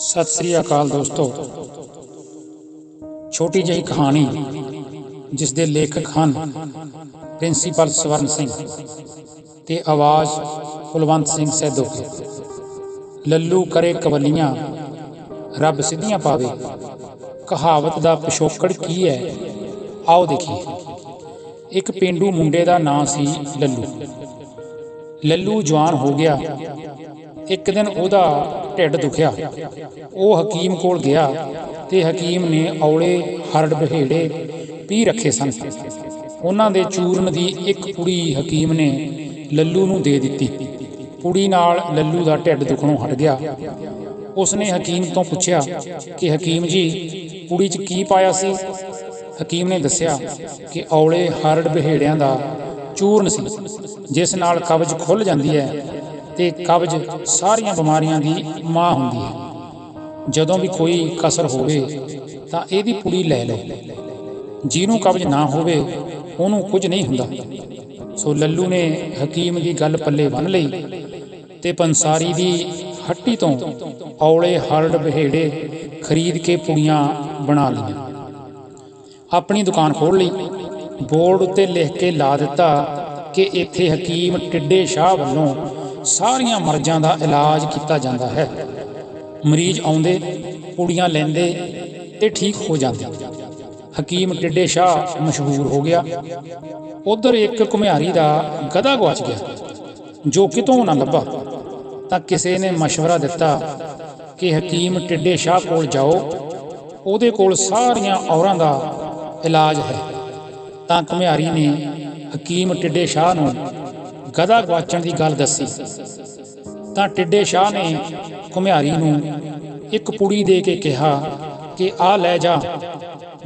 ਸਤਿ ਸ੍ਰੀ ਅਕਾਲ ਦੋਸਤੋ। ਛੋਟੀ ਜਿਹੀ ਕਹਾਣੀ, ਜਿਸ ਦੇ ਲੇਖਕ ਹਨ ਪ੍ਰਿੰਸੀਪਲ ਸਵਰਨ ਸਿੰਘ ਤੇ ਆਵਾਜ਼ ਕੁਲਵੰਤ ਸਿੰਘ ਸੈਦੋਕੇ ਲੱਲੂ ਕਰੇ ਕਵਲੀਆਂ, ਰੱਬ ਸਿੱਧੀਆਂ ਪਾਵੇ। ਕਹਾਵਤ ਦਾ ਪਿਛੋਕੜ ਕੀ ਹੈ? ਆਓ ਦੇਖੀਏ। ਇੱਕ ਪਿੰਡੂ ਮੁੰਡੇ ਦਾ ਨਾਂ ਸੀ ਲੱਲੂ। ਲੱਲੂ ਜਵਾਨ ਹੋ ਗਿਆ। ਇੱਕ ਦਿਨ ਉਹਦਾ ਢਿੱਡ ਦੁਖਿਆ। ਉਹ ਹਕੀਮ ਕੋਲ ਗਿਆ ਤੇ ਹਕੀਮ ਨੇ ਔਲੇ, ਹਰੜ, ਬਹੇੜੇ ਪੀ ਰੱਖੇ ਸਨ। ਉਹਨਾਂ ਦੇ ਚੂਰਨ ਦੀ ਇੱਕ ਪੁੜੀ ਹਕੀਮ ਨੇ ਲੱਲੂ ਨੂੰ ਦੇ ਦਿੱਤੀ। ਪੁੜੀ ਨਾਲ ਲੱਲੂ ਦਾ ਢਿੱਡ ਦੁਖਣੋਂ ਹਟ ਗਿਆ। ਉਸਨੇ ਹਕੀਮ ਤੋਂ ਪੁੱਛਿਆ ਕਿ ਹਕੀਮ ਜੀ ਪੁੜੀ 'ਚ ਕੀ ਪਾਇਆ ਸੀ? ਹਕੀਮ ਨੇ ਦੱਸਿਆ ਕਿ ਔਲੇ, ਹਰੜ, ਬਹੇੜਿਆਂ ਦਾ ਚੂਰਨ ਸੀ, ਜਿਸ ਨਾਲ ਕਬਜ਼ ਖੁੱਲ ਜਾਂਦੀ ਹੈ ਤੇ ਕਬਜ਼ ਸਾਰੀਆਂ ਬਿਮਾਰੀਆਂ ਦੀ ਮਾਂ ਹੁੰਦੀ ਹੈ। ਜਦੋਂ ਵੀ ਕੋਈ ਕਸਰ ਹੋਵੇ, ਤਾਂ ਇਹਦੀ ਪੁੜੀ ਲੈ ਲਓ। ਜਿਹਨੂੰ ਕਬਜ਼ ਨਾ ਹੋਵੇ, ਉਹਨੂੰ ਕੁਝ ਨਹੀਂ ਹੁੰਦਾ। ਸੋ ਲੱਲੂ ਨੇ ਹਕੀਮ ਦੀ ਗੱਲ ਪੱਲੇ ਬੰਨ ਲਈ ਤੇ ਪੰਸਾਰੀ ਦੀ ਹੱਟੀ ਤੋਂ ਔਲੇ ਹਰੜ ਬਹੇੜੇ ਖਰੀਦ ਕੇ ਪੁੜੀਆਂ ਬਣਾ ਲਈਆਂ। ਆਪਣੀ ਦੁਕਾਨ ਖੋਲ ਲਈ, ਬੋਰਡ ਉੱਤੇ ਲਿਖ ਕੇ ਲਾ ਦਿੱਤਾ ਕਿ ਇੱਥੇ ਹਕੀਮ ਟਿੱਡੇ ਸ਼ਾਹ ਵੱਲੋਂ ਸਾਰੀਆਂ ਮਰਜ਼ਾਂ ਦਾ ਇਲਾਜ ਕੀਤਾ ਜਾਂਦਾ ਹੈ ਮਰੀਜ਼ ਆਉਂਦੇ ਪੁੜੀਆਂ ਲੈਂਦੇ ਤੇ ਠੀਕ ਹੋ ਜਾਂਦੇ ਹਕੀਮ ਟਿੱਡੇ ਸ਼ਾਹ ਮਸ਼ਹੂਰ ਹੋ ਗਿਆ ਉਧਰ ਇੱਕ ਘੁਮਿਆਰੀ ਦਾ ਗਧਾ ਗਵਾਚ ਗਿਆ ਜੋ ਕਿਤੋਂ ਨਾ ਲੱਭਾ ਤਾਂ ਕਿਸੇ ਨੇ مشورہ ਦਿੱਤਾ ਕਿ ਹਕੀਮ ਟਿੱਡੇ ਸ਼ਾਹ ਕੋਲ ਜਾਓ ਉਹਦੇ ਕੋਲ ਸਾਰੀਆਂ ਔਰਾਂ ਦਾ ਇਲਾਜ ਹੈ ਤਾਂ ਘੁਮਿਆਰੀ ਨੇ ਹਕੀਮ ਟਿੱਡੇ ਸ਼ਾਹ ਨੂੰ ਗਧਾ ਗਵਾਚਣ ਦੀ ਗੱਲ ਦੱਸੀ। ਤਾਂ ਟਿੱਡੇ ਸ਼ਾਹ ਨੇ ਘੁਮਿਆਰੀ ਨੂੰ ਇੱਕ ਪੁੜੀ ਦੇ ਕੇ ਕਿਹਾ ਕਿ ਆ ਲੈ ਜਾ,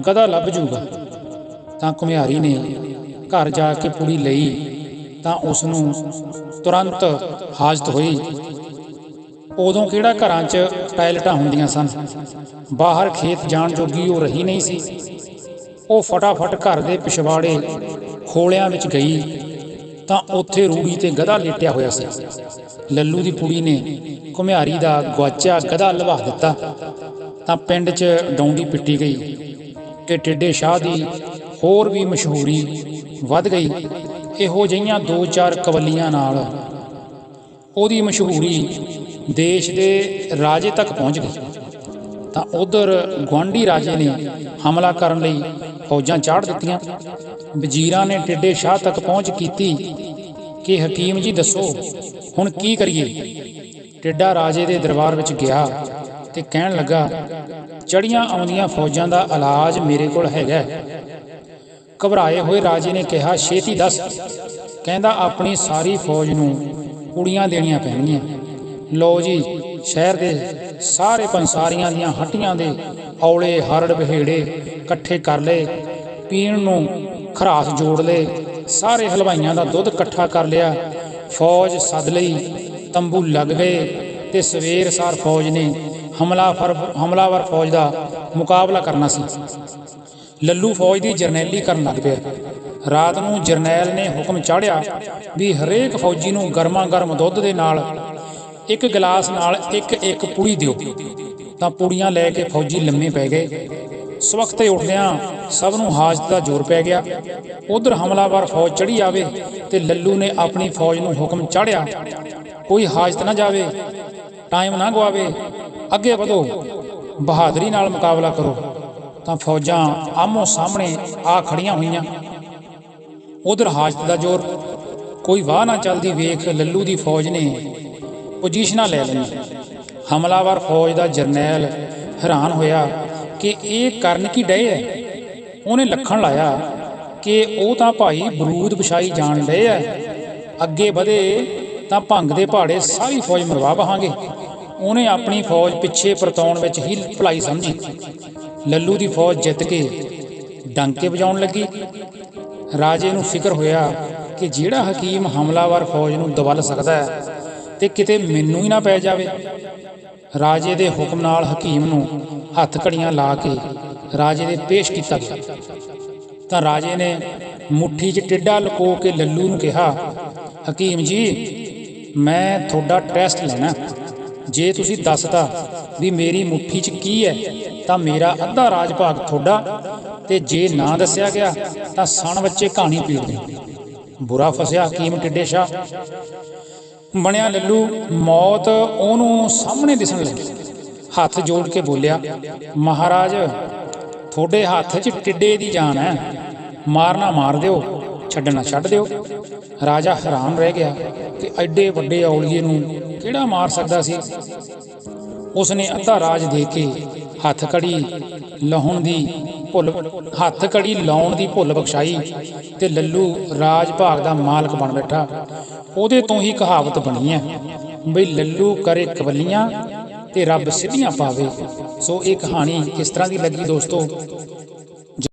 ਗਧਾ ਲੱਭ ਜੂਗਾ। ਤਾਂ ਘੁਮਿਆਰੀ ਨੇ ਘਰ ਜਾ ਕੇ ਪੁੜੀ ਲਈ, ਤਾਂ ਉਸ ਨੂੰ ਤੁਰੰਤ ਹਾਜ਼ਤ ਹੋਈ। ਉਦੋਂ ਕਿਹੜਾ ਘਰਾਂ 'ਚ ਟਾਇਲਟਾਂ ਹੁੰਦੀਆਂ ਸਨ। ਬਾਹਰ ਖੇਤ ਜਾਣ ਜੋਗੀ ਉਹ ਰਹੀ ਨਹੀਂ ਸੀ। ਉਹ ਫਟਾਫਟ ਘਰ ਦੇ ਪਿਛਵਾੜੇ ਖੋਲਿਆਂ ਵਿੱਚ ਗਈ। ਤਾਂ ਉੱਥੇ ਰੂੜੀ ਤੇ ਗਧਾ ਲੇਟਿਆ ਹੋਇਆ ਸੀ। ਲੱਲੂ ਦੀ ਕੁੜੀ ਨੇ ਘੁਮਿਆਰੀ ਦਾ ਗਵਾਚਿਆ ਗਧਾ ਲਵਾ ਦਿੱਤਾ। ਤਾਂ ਪਿੰਡ 'ਚ ਡੌਂਡੀ ਪਿੱਟੀ ਗਈ ਕਿ ਟਿੱਡੇ ਸ਼ਾਹ ਦੀ ਹੋਰ ਵੀ ਮਸ਼ਹੂਰੀ ਵੱਧ ਗਈ। ਇਹੋ ਜਿਹੀਆਂ ਦੋ ਚਾਰ ਕਵਲੀਆਂ ਨਾਲ ਉਹਦੀ ਮਸ਼ਹੂਰੀ ਦੇਸ਼ ਦੇ ਰਾਜੇ ਤੱਕ ਪਹੁੰਚ ਗਈ। ਤਾਂ ਉਧਰ ਗਵਾਂਢੀ ਰਾਜੇ ਨੇ ਹਮਲਾ ਕਰਨ ਲਈ ਫੌਜਾਂ ਚਾੜ ਦਿੱਤੀਆਂ। ਵਜ਼ੀਰਾਂ ਨੇ ਟਿੱਡੇ ਸ਼ਾਹ ਤੱਕ ਪਹੁੰਚ ਕੀਤੀ ਕਿ ਹਕੀਮ ਜੀ ਦੱਸੋ, ਹੁਣ ਕੀ ਕਰੀਏ? ਟਿੱਡਾ ਰਾਜੇ ਦੇ ਦਰਬਾਰ ਵਿੱਚ ਗਿਆ ਤੇ ਕਹਿਣ ਲੱਗਾ ਚੜੀਆਂ ਆਉਂਦੀਆਂ ਫੌਜਾਂ ਦਾ ਇਲਾਜ ਮੇਰੇ ਕੋਲ ਹੈਗਾ। ਘਬਰਾਏ ਹੋਏ ਰਾਜੇ ਨੇ ਕਿਹਾ, ਛੇਤੀ ਦੱਸ। ਕਹਿੰਦਾ, ਆਪਣੀ ਸਾਰੀ ਫੌਜ ਨੂੰ ਕੁੜੀਆਂ ਦੇਣੀਆਂ ਪੈਣਗੀਆਂ। ਲਓ ਜੀ ਸ਼ਹਿਰ ਦੇ ਸਾਰੇ ਪੰਸਾਰੀਆਂ ਦੀਆਂ ਹੱਟੀਆਂ ਦੇ ਔਲੇ ਹਰੜ ਬਹੇੜੇ ਇਕੱਠੇ ਕਰ ਲਏ, ਪੀਣ ਨੂੰ ਖਰਾਸ ਜੋੜ ਲਏ, ਸਾਰੇ ਹਲਵਾਈਆਂ ਦਾ ਦੁੱਧ ਇਕੱਠਾ ਕਰ ਲਿਆ। ਫੌਜ ਸੱਦ ਲਈ, ਤੰਬੂ ਲੱਗ ਗਏ ਤੇ ਸਵੇਰ ਸਾਰ ਫੌਜ ਨੇ ਹਮਲਾਵਰ ਹਮਲਾਵਰ ਫੌਜ ਦਾ ਮੁਕਾਬਲਾ ਕਰਨਾ ਸੀ। ਲੱਲੂ ਫੌਜ ਦੀ ਜਰਨੈਲੀ ਕਰਨ ਲੱਗ ਪਿਆ। ਰਾਤ ਨੂੰ ਜਰਨੈਲ ਨੇ ਹੁਕਮ ਚਾੜਿਆ ਵੀ ਹਰੇਕ ਫੌਜੀ ਨੂੰ ਗਰਮਾ ਗਰਮ ਦੁੱਧ ਦੇ ਨਾਲ ਇੱਕ ਗਲਾਸ ਨਾਲ ਇੱਕ ਇੱਕ ਪੁੜੀ ਦਿਓ। ਤਾਂ ਪੁੜੀਆਂ ਲੈ ਕੇ ਫੌਜੀ ਲੰਮੇ ਪੈ ਗਏ। ਸਵਖਤੇ ਉੱਠਦਿਆਂ ਸਭ ਨੂੰ ਹਾਜ਼ਤ ਦਾ ਜ਼ੋਰ ਪੈ ਗਿਆ। ਉਧਰ ਹਮਲਾਵਰ ਫੌਜ ਚੜੀ ਆਵੇ ਤੇ ਲੱਲੂ ਨੇ ਆਪਣੀ ਫੌਜ ਨੂੰ ਹੁਕਮ ਚਾੜਿਆ ਕੋਈ ਹਾਜ਼ਤ ਨਾ ਜਾਵੇ, ਟਾਈਮ ਨਾ ਗਵਾਵੇ ਅੱਗੇ ਵਧੋ, ਬਹਾਦਰੀ ਨਾਲ ਮੁਕਾਬਲਾ ਕਰੋ। ਤਾਂ ਫੌਜਾਂ ਆਮੋ ਸਾਹਮਣੇ ਆ ਖੜੀਆਂ ਹੋਈਆਂ। ਉਧਰ ਹਾਜ਼ਤ ਦਾ ਜ਼ੋਰ। ਕੋਈ ਵਾਹ ਨਾ ਚੱਲਦੀ ਵੇਖ ਲੱਲੂ ਦੀ ਫੌਜ ਨੇ ਪੋਜੀਸ਼ਨਾਂ ਲੈ ਲਈਆਂ ਹਮਲਾਵਰ ਫੌਜ ਦਾ ਜਰਨੈਲ ਹੈਰਾਨ ਹੋਇਆ ਕਿ ਇਹ ਕਰਨ ਕੀ ਡਏ ਹੈ ਉਹਨੇ ਲੱਖਣ ਲਾਇਆ ਕਿ ਉਹ ਤਾਂ ਭਾਈ ਬਰੂਦ ਵਿਛਾਈ ਜਾਣ ਡਏ ਆ। ਅੱਗੇ ਵਧੇ ਤਾਂ ਭੰਗ ਦੇ ਪਹਾੜੇ ਸਾਰੀ ਫੌਜ ਮਰਵਾ ਬਹਾਂਗੇ। ਉਹਨੇ ਆਪਣੀ ਫੌਜ ਪਿੱਛੇ ਪਰਤਾਉਣ ਵਿੱਚ ਹੀ ਭਲਾਈ ਸਮਝੀ। ਲੱਲੂ ਦੀ ਫੌਜ ਜਿੱਤ ਕੇ ਡੰਕੇ ਵਜਾਉਣ ਲੱਗੀ। ਰਾਜੇ ਨੂੰ ਫਿਕਰ ਹੋਇਆ ਕਿ ਜਿਹੜਾ ਹਕੀਮ ਹਮਲਾਵਰ ਫੌਜ ਨੂੰ ਦਬਲ ਸਕਦਾ ਹੈ ਤੇ ਕਿਤੇ ਮੈਨੂੰ ਹੀ ਨਾ ਪੈ ਜਾਵੇ। ਰਾਜੇ ਦੇ ਹੁਕਮ ਨਾਲ ਹਕੀਮ ਨੂੰ ਹੱਥ ਘੜੀਆਂ ਲਾ ਕੇ ਰਾਜੇ ਦੇ ਪੇਸ਼ ਕੀਤਾ ਗਿਆ। ਤਾਂ ਰਾਜੇ ਨੇ ਮੁੱਠੀ 'ਚ ਟਿੱਡਾ ਲਕੋ ਕੇ ਲੱਲੂ ਨੂੰ ਕਿਹਾ, ਹਕੀਮ ਜੀ, ਮੈਂ ਤੁਹਾਡਾ ਟੈਸਟ ਲੈਣਾ। ਜੇ ਤੁਸੀਂ ਦੱਸਤਾ ਵੀ ਮੇਰੀ ਮੁੱਠੀ 'ਚ ਕੀ ਹੈ, ਤਾਂ ਮੇਰਾ ਅੱਧਾ ਰਾਜ ਭਾਗ ਤੁਹਾਡਾ। ਤੇ ਜੇ ਨਾ ਦੱਸਿਆ ਗਿਆ, ਤਾਂ ਸਣ ਬੱਚੇ ਕਹਾਣੀ ਪੀੜ ਬੁਰਾ ਫਸਿਆ ਹਕੀਮ ਟਿੱਡੇ ਸ਼ਾਹ। ਬਣਿਆ ਲੱਲੂ, ਮੌਤ ਉਹਨੂੰ ਸਾਹਮਣੇ ਦਿਸਣ ਲੱਗੀ। ਹੱਥ ਜੋੜ ਕੇ ਬੋਲਿਆ, ਮਹਾਰਾਜ, ਤੁਹਾਡੇ ਹੱਥ 'ਚ ਟਿੱਡੇ ਦੀ ਜਾਨ ਹੈ। ਮਾਰਨਾ ਮਾਰ ਦਿਓ, ਛੱਡਣਾ ਛੱਡ ਦਿਓ। ਰਾਜਾ ਹੈਰਾਨ ਰਹਿ ਗਿਆ ਕਿ ਐਡੇ ਵੱਡੇ ਔਲੀਏ ਨੂੰ ਕਿਹੜਾ ਮਾਰ ਸਕਦਾ ਸੀ। ਉਸਨੇ ਅੱਧਾ ਰਾਜ ਦੇ ਕੇ ਹੱਥ ਕੜੀ ਲਹਣ ਦੀ ਭੁੱਲ, ਹੱਥ ਕੜੀ ਲਾਉਣ ਦੀ ਭੁੱਲ ਬਖਸ਼ਾਈ ਤੇ ਲੱਲੂ ਰਾਜ ਭਾਗ ਦਾ ਮਾਲਕ ਬਣ ਬੈਠਾ। ਉਹਦੇ ਤੋਂ ਹੀ ਕਹਾਵਤ ਬਣੀ ਹੈ, ਬਈ ਲੱਲੂ ਕਰੇ ਕਵਲੀਆਂ ਤੇ ਰੱਬ ਸਿੱਧੀਆਂ ਪਾਵੇ। ਸੋ ਇਹ ਕਹਾਣੀ ਕਿਸ ਤਰ੍ਹਾਂ ਦੀ ਲੱਗੀ ਦੋਸਤੋ?